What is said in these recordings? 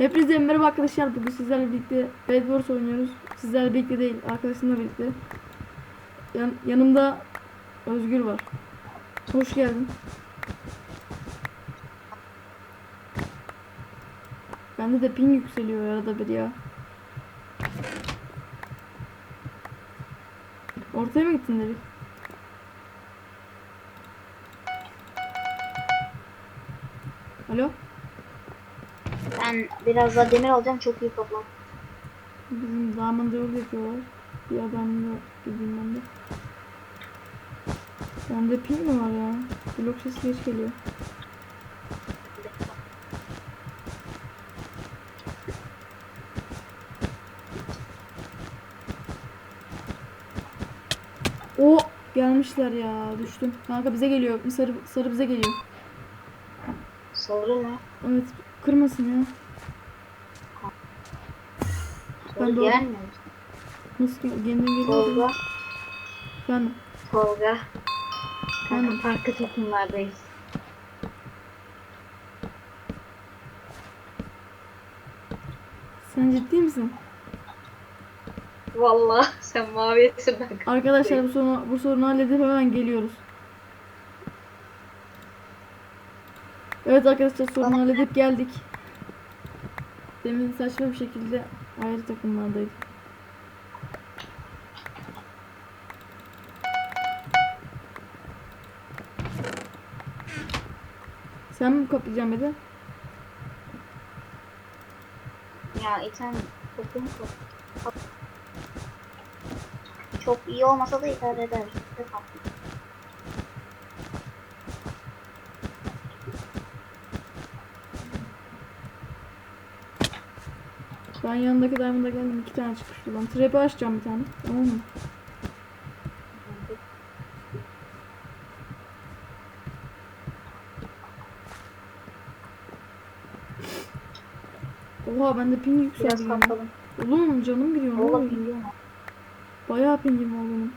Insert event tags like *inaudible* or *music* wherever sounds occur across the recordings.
Hepinize merhaba arkadaşlar. Bugün sizlerle birlikte Bad Wars oynuyoruz. Sizlerle birlikte değil, arkadaşımla birlikte. Yan- yanımda Özgür var. Hoş geldin. Bende de ping yükseliyor arada bir ya. Ortaya mı gittin Elif? Alo? Ben biraz daha demir alacağım çok iyi toplam. Bizim diamond yol yapıyorlar. Bir adam da gideyim ben de. Bende ping mi var ya? Blok sesi geç geliyor. O gelmişler ya düştüm. Kanka bize geliyor. Sarı sarı bize geliyor. Sarı mı? Evet kırmasın ya. Ben doğru- gelmiyor. Nasıl gel- kendin geliyor? Tolga. Efendim. Tolga. Kanka farklı takımlardayız. Sen ciddi misin? Vallahi *laughs* sen maviyesin ben. Arkadaşlar bu sorunu, bu sorunu halledip hemen geliyoruz. Evet arkadaşlar sorunu halledip geldik. Demin saçma bir şekilde ayrı takımlardaydık. Sen mi kapayacaksın bir de? Ya item topum çok. Çok iyi olmasa da idare eder. Ne Ben yanındaki diamond'a geldim. iki tane çıkmış buradan. Trap'i açacağım bir tane. Tamam mı? Oha bende ping yükseldi. Oğlum canım gidiyor. Oğlum biliyorum. Bayağı pingim benim.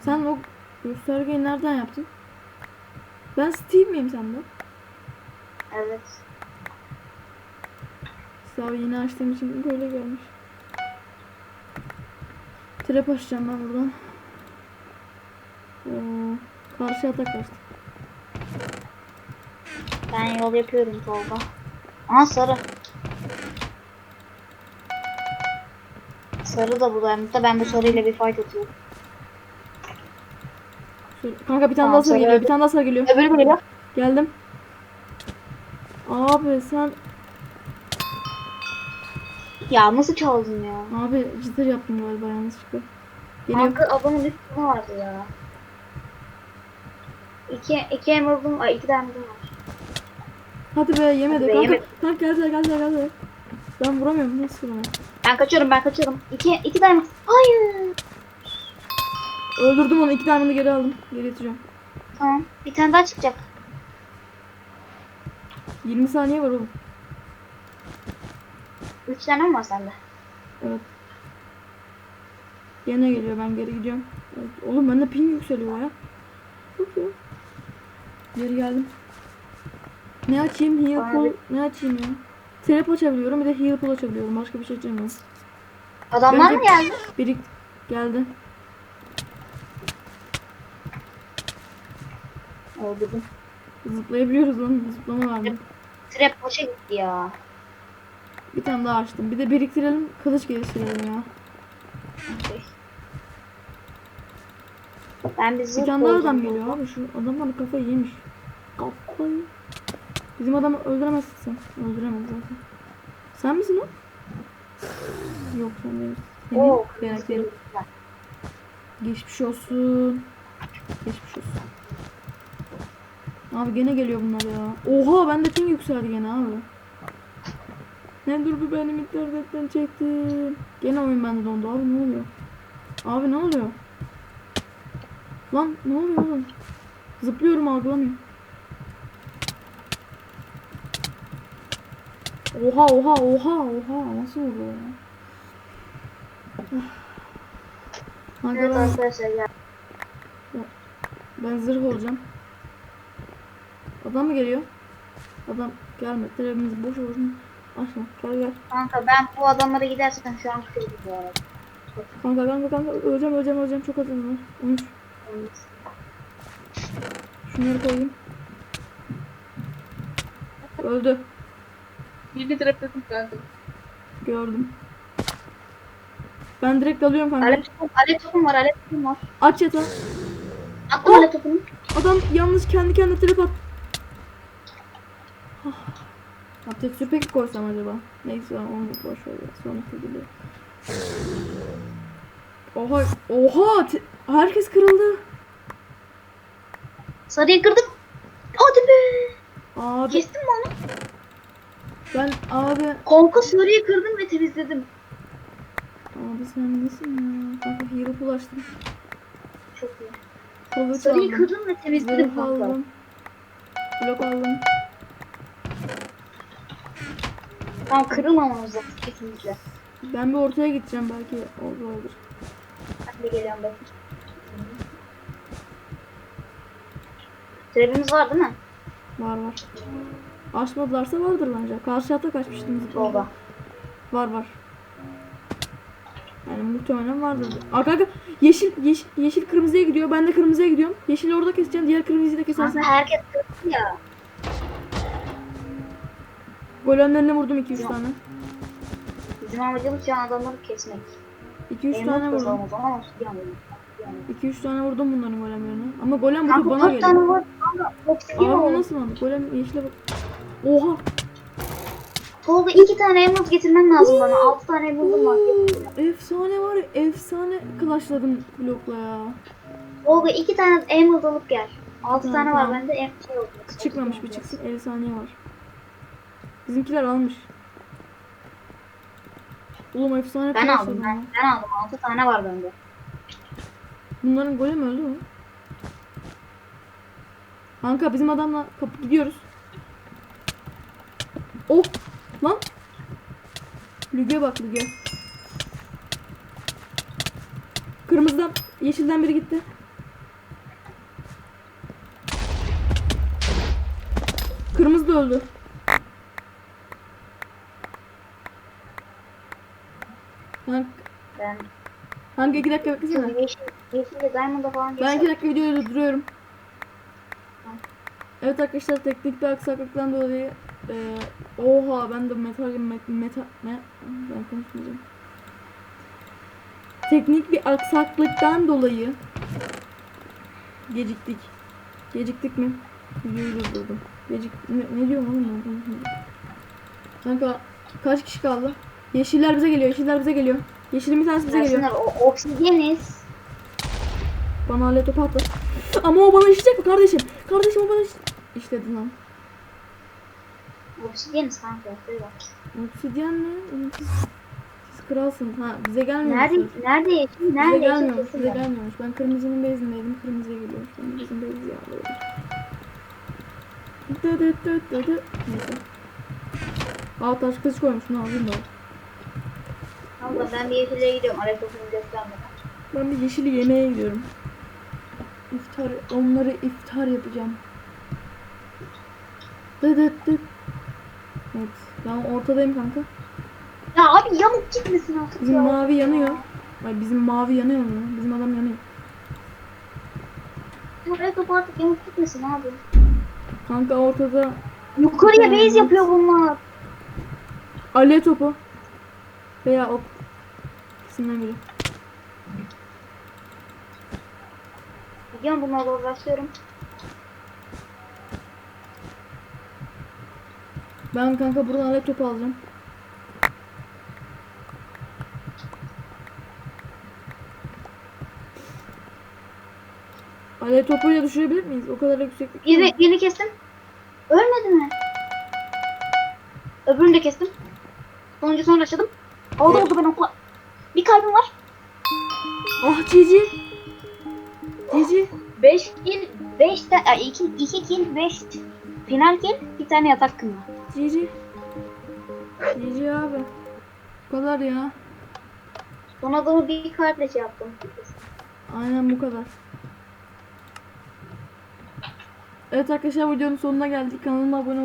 Sen o göstergeyi nereden yaptın? Ben Steve miyim sende? Evet. Sağ yeni açtığım için böyle gelmiş. Trap açacağım ben buradan. Ee, karşı atak açtım. Ben yol yapıyorum Tolga. Aha sarı. Sarı da buradaymış da ben bu sarıyla bir fight atıyorum. Kanka bir tane Tamam, daha sarı geliyor. Bir tane daha sarı geliyor. Öbürü geliyor. Geldim. Abi sen Ya nasıl çaldın ya? abi jitter yaptın galiba yanlışlıkla. Geliyor. Kanka adamın üstüne vardı ya. İki, iki emerald'ım var, iki diamond'ım var. Hadi be yemedi. Hadi be, Kanka, yemedi. kanka geldi geldi geldi. Ben vuramıyorum. Nasıl vuramıyorum? Ben kaçıyorum, ben kaçıyorum. İki, iki diamond. Hayır. Öldürdüm onu. iki diamond'ı geri aldım. Geri getireceğim. Tamam, bir tane daha çıkacak. 20 saniye var oğlum. Üç tane mi var sende? Evet. Gene geliyor. Ben geri gidiyorum. Evet. Oğlum bende ping yükseliyor ya. Ya. Geri geldim. Ne açayım? Heal pull. Ne açayım ya? Trap açabiliyorum. Bir de heal pull açabiliyorum. Başka bir şey açamıyorum. Adamlar Bence- mı geldi? Biri geldi. Öldürdüm. Zıplayabiliyoruz lan. Zıplama vardı. Trap boşa gitti ya. Bir tane daha açtım. Bir de biriktirelim. Kılıç geliştirelim ya. Ben bir Bir zırh tane daha adam geliyor abi. Şu adam bana kafayı yemiş. Kafayı. Bizim adamı öldüremezsin sen. Öldüremez zaten. Sen misin o? Yok sen değilsin. Senin Oo, karakterin. Geçmiş olsun. Geçmiş olsun. Abi gene geliyor bunlar ya. Oha bende ping yükseldi gene abi. Ne dur bu benim internetten çektim. Gene oyun bende dondu abi ne oluyor? Abi ne oluyor? Lan ne oluyor oğlum? Zıplıyorum algılamıyor. Oha oha oha oha nasıl oldu ya? Evet arkadaşlar ya. ben zırh olacağım. Adam mı geliyor? Adam gelme. Televimizi boş olsun. Gel gel. Kanka ben bu adamlara gidersem şu an kırıldı bu arada. Kanka kanka kanka. Öleceğim öleceğim öleceğim. Çok azım var. 13. Şunları koyayım. Öldü. Birini trapledim kanka. Gördüm. Ben direkt alıyorum kanka. Alev topum, alev topum var, alev topum var. Aç yatağı. Attım Oh! alev topunu. Adam yalnız kendi kendine trip at. Ha, tekstür peki koysam acaba? Neyse onu boş ver. Sonraki gibi. Oha oha herkes kırıldı. Sarıyı kırdım. Hadi be. Abi Kestin mi onu? ben abi Kanka sarıyı kırdım ve temizledim. abi sen nesin ya? Kanka hero ulaştım. Çok iyi. Kılıç Sarıyı aldım. kırdım ve temizledim Zırh kanka. aldım. Blok aldım. Tamam kırılmamamız lazım kesinlikle. Ben bir ortaya gideceğim belki olur olur. Ben de geliyorum bakayım. Trebimiz var değil mi? Var var. Açmadılarsa vardır bence. Karşı hatta kaçmıştım zıplama. Solda. Var var. Yani muhtemelen vardır. Kanka yeşil, yeşil, yeşil kırmızıya gidiyor. Ben de kırmızıya gidiyorum. Yeşili orada keseceğim. Diğer kırmızıyı da kesersen. Kanka herkes kırdı ya. Golemlerine vurdum 2-3 tane. Bizim amacımız şu an adamları kesmek. 2-3 tane vurdum. ama yani. 2-3 tane vurdum bunların golemlerine. Ama golem Kanka burada bana dört tane geliyor. var. Kanka Abi oldu. nasıl oldu? Golem yeşile bak. Oha. Tolga iki tane emerald getirmen lazım bana. Altı tane emerald'ım var. Efsane var ya. Efsane clutchladım blokla ya. Tolga iki tane emerald alıp gel. Altı Tamam, tane var tamam. bende. Em şey. Çıkmamış bir çıksın. 50 saniye var. Bizimkiler almış. Oğlum efsane Ben aldım ben. Ben aldım. Altı tane var bende. Bunların golem öldü mü? Kanka bizim adamla kapı gidiyoruz. Oh! Lan! Lüge bak Lüge. Kırmızıdan, yeşilden biri gitti. Kırmızı da öldü. Kanka, Ben kanka iki dakika beklesene. Şimdi yeşil, yeşil diamond'a falan Ben iki dakika videoyu durduruyorum. Evet arkadaşlar teknik bir aksaklıktan dolayı e, oha ben de metal met, meta ne ben konuşmayacağım. Teknik bir aksaklıktan dolayı geciktik. Geciktik mi? Videoyu durdurdum. Gecik ne, ne diyorum oğlum ben. Kanka kaç kişi kaldı? Yeşiller bize geliyor. Yeşiller bize geliyor. Yeşilin bir tanesi bize geliyor. Gelsinler. O obsidianiz. Bana alet topu attı. Ama o bana işleyecek mi kardeşim? Kardeşim o bana iş... İşledi lan. Obsidianiz kanka. Ne? Oğlum Siz, siz kralsınız. Ha bize gelmiyor. Nerede, nerede yeşil? Bize Nerede gelmiyormuş. Bize gelmiyormuş. Ben kırmızının bezindeydim. Kırmızıya geliyormuş. Ben bizim bezi yağlıyorum. Dı dı dı dı dı. Neyse. Aa taş kılıç koymuş. Ne yapayım ben? Kanka ben bir yeşile gidiyorum. Araya topunu göstermeden. Ben bir yeşili yemeğe gidiyorum. İftar, onları iftar yapacağım. Dı dı dı. Evet. Ben ortadayım kanka. Ya abi yamuk gitmesin artık Bizim ya. mavi yanıyor. Ay bizim mavi yanıyor mu? Bizim adam yanıyor. Oraya topu artık yamuk gitmesin abi. Kanka ortada Yukarıya base yapıyor bunlar. alev topu. Veya ok. İkisinden biri. Gidiyorum bunlarla uğraşıyorum. Ben kanka buradan alev topu alacağım. Alev topuyla düşürebilir miyiz? O kadar da yükseklik. Yeni, yeni kestim. Ölmedi mi? Öbürünü de kestim. Sonuncu sonra açalım. Oldu oldu ben okula. Bir kalbim var. Ah Cici. Cici. 5 kill, 5 tane, 2 2 kill, 5 final kill, bir tane yatak kılma. Cici. Cici abi. Bu kadar ya. Son adamı bir kalple şey yaptım. Aynen bu kadar. Evet arkadaşlar videonun sonuna geldik. Kanalıma abone